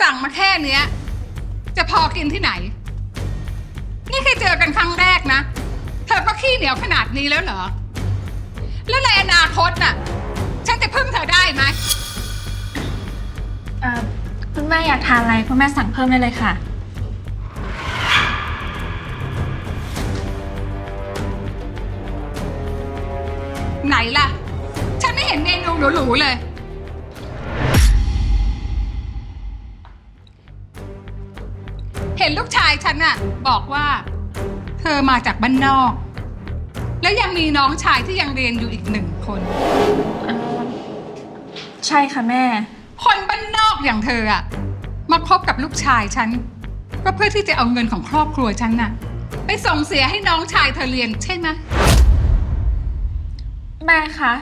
สั่งมาแค่เนี้ย จะพอกินที่ไหน นี่แค่เจอกันครั้งแรกนะ เธอก็ขี้เหนียวขนาดนี้แล้วเหรอ แล้วในอนาคตน่ะ ฉันจะพึ่งเธอได้ไหม เอ่อคุณแม่อยากทานอะไรคุณแม่สั่งเพิ่มได้เลยค่ะ ไหนล่ะ ฉันไม่เห็นเมนูหรูๆเลย ฉันน่ะบอกว่า เธอมาจากบ้านนอก แล้วยังมีน้องชายที่ยังเรียนอยู่อีกหนึ่งคน ใช่ค่ะแม่ คนบ้านนอกอย่างเธออะมาคบกับลูกชายฉันก็เพื่อที่จะเอาเงินของครอบครัวฉันน่ะ ไปส่งเสียให้น้องชายเธอเรียนใช่ไหมแม่คะ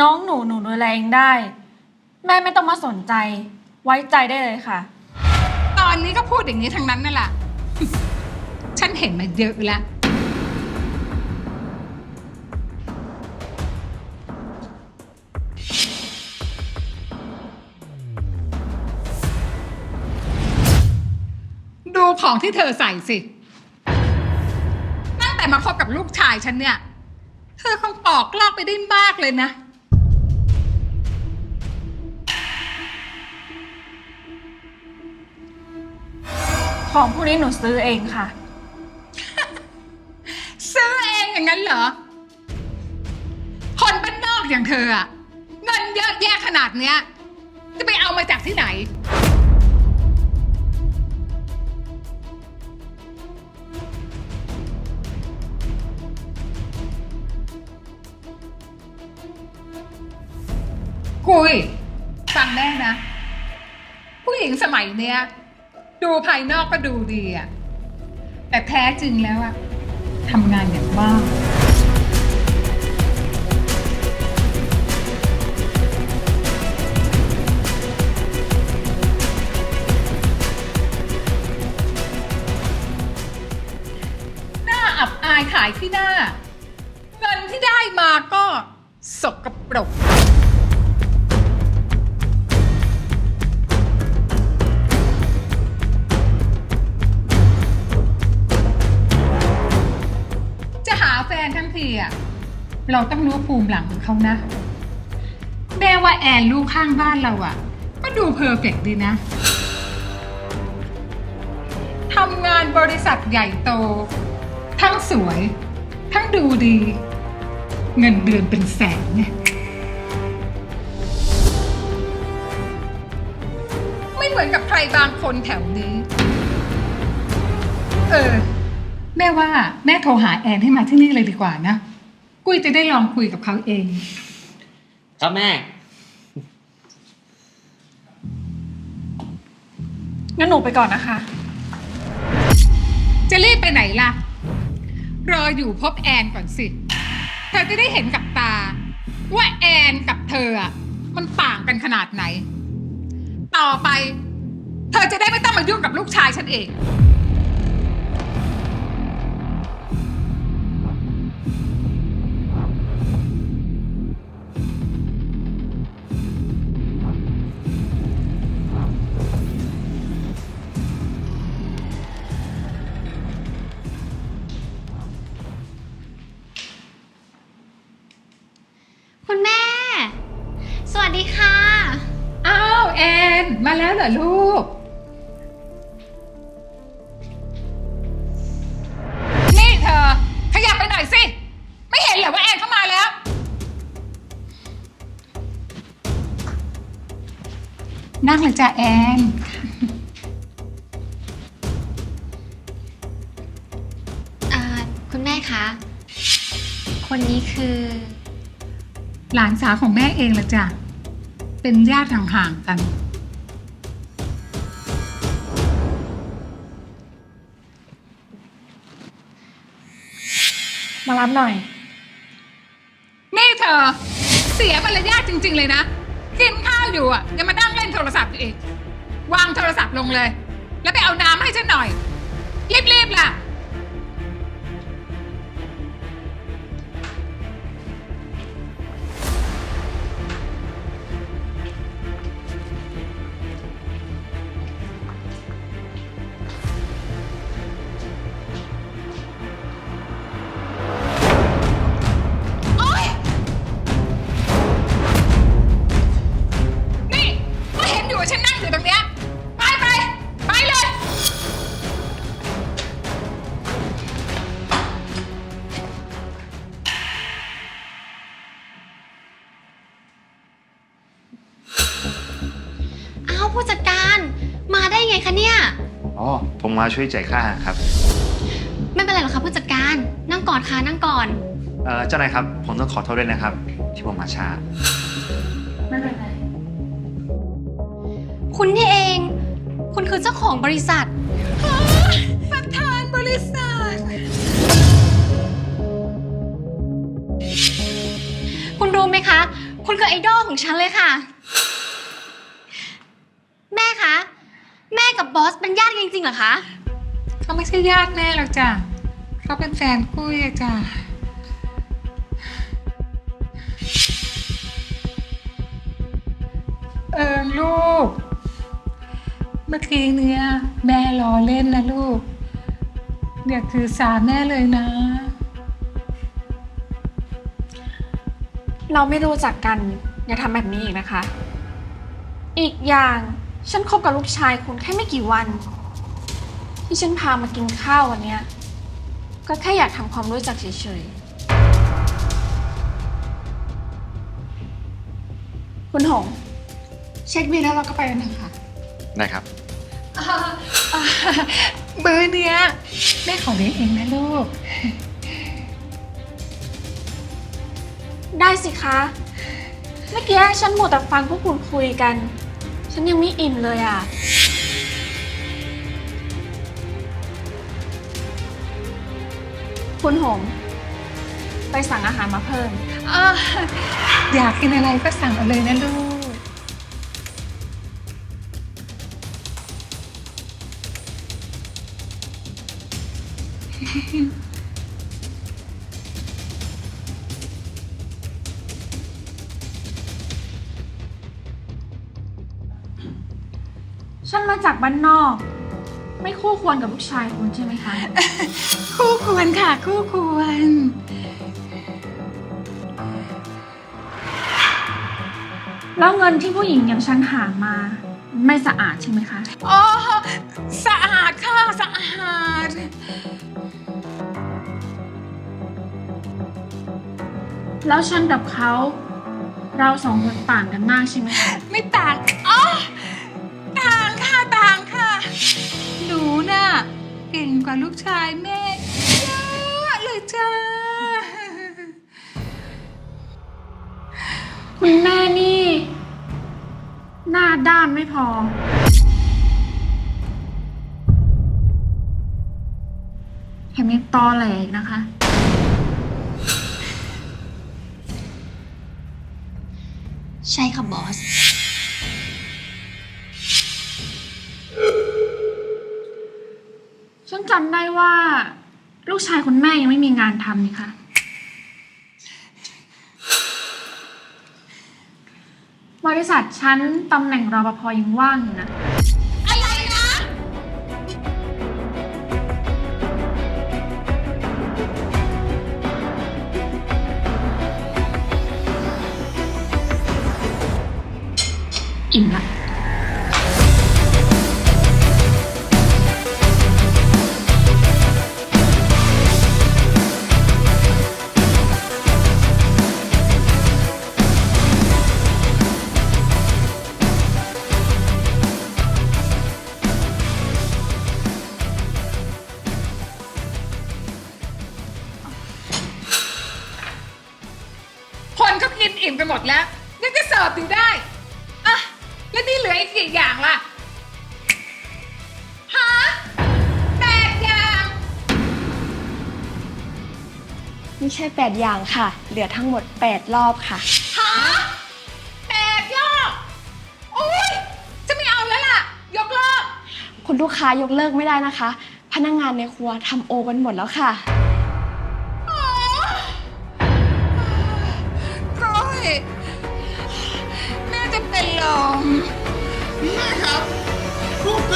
น้องหนูหนูดูแลเองได้ แม่ไม่ต้องมาสนใจ ไว้ใจได้เลยค่ะ ตอนนี้ก็พูดอย่างนี้ทั้งนั้นนั่นแหละ ฉันเห็นมาเยอะแล้ว ดูของที่เธอใส่สิ ตั้งแต่มาคบกับลูกชายฉันเนี่ย เธอคงปอกลอกไปได้มากเลยนะ ของพวกนี้หนูซื้อเองค่ะ ซื้อเองอย่างนั้นเหรอ คนบ้านนอกอย่างเธออะเงินเยอะแยะขนาดเนี้ย จะไปเอามาจากที่ไหนกุย ฟังแม่นะ ผู้หญิงสมัยเนี้ย ดูภายนอกก็ดูดีอะแต่แท้จริงแล้วอะทำงานอย่างมาหน้าอับอายขายที่หน้า เงินที่ได้มาก็สกปรก อะ เราต้องรู้ภูมิหลังของเขานะ แม่ว่าแอนลูกข้างบ้านเราอะ ก็ดูเพอร์เฟกต์ดีนะ ทำงานบริษัทใหญ่โต ทั้งสวย ทั้งดูดี เงินเดือนเป็นแสนเนี่ยไม่เหมือนกับใครบางคนแถวนี้ เออ แม่ว่าแม่โทรหาแอนให้มาที่นี่เลยดีกว่านะ กุ้ยจะได้ลองคุยกับเขาเอง ครับแม่ งั้นหนูไปก่อนนะคะ จะรีบไปไหนล่ะ รออยู่พบแอนก่อนสิ เธอจะได้เห็นกับตา ว่าแอนกับเธออะมันต่างกันขนาดไหน ต่อไป เธอจะได้ไม่ต้องมายุ่งกับลูกชายฉันเอง อลูก นี่เธอ ขยับไปหน่อยสิ ไม่เห็นเหรอว่าแอนเข้ามาแล้ว นั่งเลยจ้ะแอน อ่าคุณแม่คะ คนนี้คือ หลานสาวของแม่เองละจ้ะ เป็นญาติห่างๆกัน มารับหน่อย นี่เธอ เสียมารยาทจริง ๆ เลยนะ กินข้าวอยู่อะยังมานั่งเล่นโทรศัพท์อยู่อีก วางโทรศัพท์ลงเลย แล้วไปเอาน้ำให้ฉันหน่อย รีบๆล่ะ ไงคะเนี่ย อ๋อ ผมมาช่วยจ่ายค่าอาหารครับ ไม่เป็นไรหรอกค่ะผู้จัดการนั่งก่อนค่ะนั่งก่อน เอ่อเจ้านายครับ ผมต้องขอโทษด้วยนะครับ ที่ผมมาช้า ไม่เป็นไร คุณนี่เอง คุณคือเจ้าของบริษัท ประธานบริษัท คุณรู้ไหมคะ คุณคือไอดอลของฉันเลยค่ะ แม่คะแม่กับบอสเป็นญาติกันจริงๆเหรอคะ เขาไม่ใช่ญาติแม่หรอกจ้ะเขาเป็นแฟนกุ้ยอะจ้ะเออลูก เมื่อกี้เนี้ยแม่ล้อเล่นนะลูกอย่าถือสาแม่เลยนะ เราไม่รู้จักกัน อย่าทำแบบนี้อีกนะคะ อีกอย่าง ฉันคบกับลูกชายคุณแค่ไม่กี่วัน ที่ฉันพามากินข้าววันเนี้ยก็แค่อยากทำความรู้จักเฉยๆ คุณหง เช็คบิลแล้วเราก็ไปกันเถอะค่ะได้ครับ อ่าอ่ามื้อเนี้ยแม่ขอเลี้ยงเองนะลูก ได้สิคะ เมื่อกี้ฉันหมดแต่ฟังพวกคุณคุยกัน ฉันยังไม่อิ่มเลยอะ คุณหงไปสั่งอาหารมาเพิ่มอ่าอยากกินอะไรก็สั่งเอาเลยนะลูก ฉันมาจากบ้านนอก ไม่คู่ควรกับลูกชายคุณใช่ไหมคะ คู่ควรค่ะ คู่ควร แล้วเงินที่ผู้หญิงอย่างฉันหามา ไม่สะอาดใช่ไหมคะ อ๋อ สะอาดค่ะ สะอาด แล้วฉันกับเขา เราสองคนต่างกันมากใช่ไหมคะ ไม่ต่างอ๋อ หนูน่ะ เก่งกว่าลูกชายแม่เยอะเลยจ้า คุณแม่นี่ หน้าด้านไม่พอ แถมยังตอแหลอีกนะคะ ใช่ค่ะบอส ฉันจำได้ว่า ลูกชายคุณแม่ยังไม่มีงานทำนี่ค่ะบริษัทฉันตำแหน่งรปภยังว่างอยู่นะ อะไรนะ อิ่มละ อิ่มกันหมดแล้วยังจะเสิร์ฟอยู่ได้อะแล้วนี่เหลืออีกกี่อย่างล่ะฮะแปดอย่าง ไม่ใช่ 8 อย่างค่ะ เหลือทั้งหมด 8 รอบค่ะ ฮะแปดรอบโอ๊ยจะไม่เอาแล้วล่ะ ยกเลิก คุณลูกค้ายกเลิกไม่ได้นะคะ พนักงงานในครัวทำโอกันหมดแล้วค่ะ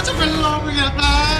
ก็จะเป็นลมอีกแล้ว